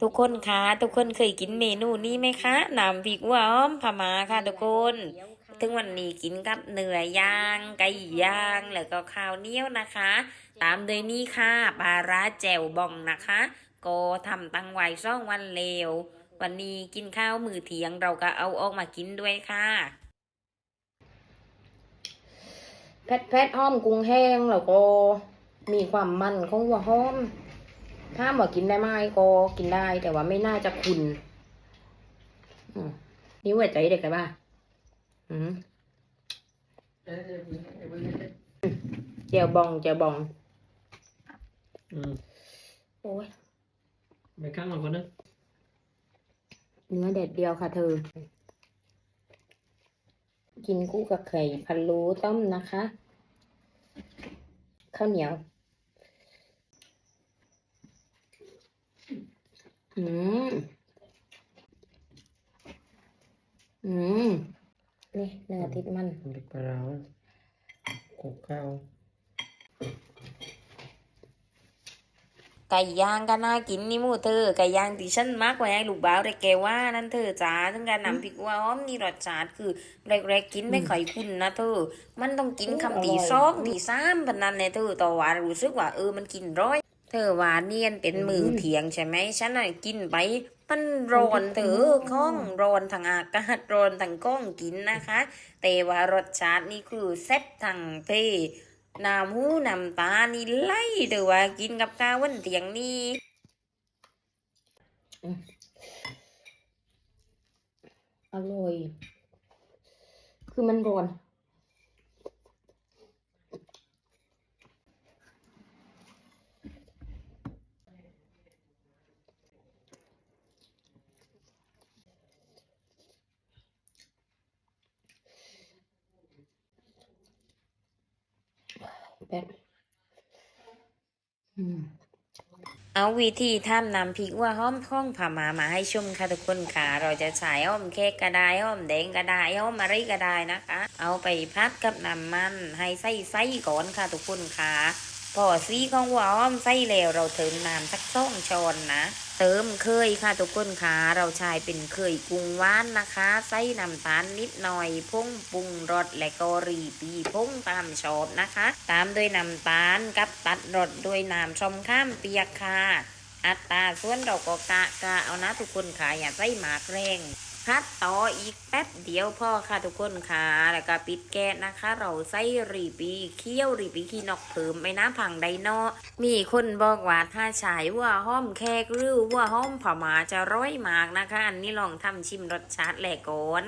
ทุกคนคะทุกคนเคยกินเมนูนี้ไหมคะน้ำพริกหวานพม่าค่ะ ทุกคนถึงวันนี้กินกับเนื้อย่างไก่ย่างแล้วก็ข้าวเหนียวนะคะ ตามโดยนี่ค่ะปลาร้าแจ่วบองนะคะก็ทำตั้งไว้ซ่องวันเลววันนี้กินข้าวมือเที่ยงเราก็เอาออกมากินด้วยค่ะแพทแพทอ้อมกุ้งแห้งแล้วก็มีความมันของหัวหอม ถ้ามว่ากินได้ไหมก็กินได้ แต่ว่าไม่น่าจะคุณอืมนี่หัวใจเด็กกันป่ะอืมเจียวบองเจียวบองอืมโอ้ยไปข้างเราก่อนนะเนื้อเด็ดเดียวค่ะเธอ กินคู่กับไข่พะโล้ต้มนะคะ ข้าวเหนียว อืม อืม นี่เนื้อติดมันเด็กปลาร้าโขกข้าวไก่ย่างก็น่ากินนี่มูเธอไก่ย่างที่ฉันมักไว้ให้ลูกบ่าวได้แกว่านั่นเธอจ้าถึงการนำพริกหวานนี่รสชาติคือแรกๆกินไม่ค่อยคุ้นนะเธอ มันต้องกินคำที่สองที่สามพันนั้นเนี่ยเธอต่อว่ารู้สึกว่าเออมันกินร้อย เธอว่าเนียนเป็นมือเถียงใช่ไหมฉันน่ะกินไปมันร้อนเธอข้องร้อนทางอากาศร้อนทางก้องกินนะคะ แต่ว่ารสชาตินี่คือแซ่บทางเพน้ำหูน้ำตานี่ไล่เธอว่ากินกับข้าววันเถียงนี่อร่อย คือมันร้อน แบบเอาวิธีทำน้ำพริกว่าห้อมข้องผ่ามามาให้ชมค่ะทุกคนค่ะ เราจะใช้อ้อมเค้กก็ได้อ้อมแดงก็ได้อ้อมอะไรก็ได้นะคะ เอาไปพัดกับน้ำมันให้ใส่ไส้ก่อนค่ะทุกคนค่ะพอซีของหัวอ้อมไส้แล้วเราเติมน้ำสักสองช้อนนะ เติมเคยค่ะทุกคนค่ะเราใช้เป็นเคยกุ้งว่านนะคะ ใส่น้ำตาลนิดหน่อยพุ่งปรุงรสและก็รีปีพุ่งตามชอบนะคะ ตามด้วยน้ำตาลกับตัดรสด้วยน้ำชมข้ามเปียกค่ะอัตราส่วนเราก็กะกะเอานะทุกคนค่ะอย่าใส่หมากแรง คัดต่ออีกแป๊บเดียวพ่อค่ะทุกคนค่ะ แล้วก็ปิดแก๊สนะคะ เราใส่รีบีเคี่ยวรีบีขี้นอกเพิ่มไปน้ำผังไดโนมีคนบอกว่าถ้าฉายว่าห้อมแขกหรือว่าห้อมผามาจะร้อยมากนะคะ อันนี้ลองทำชิมรสชาติแหลกก่อน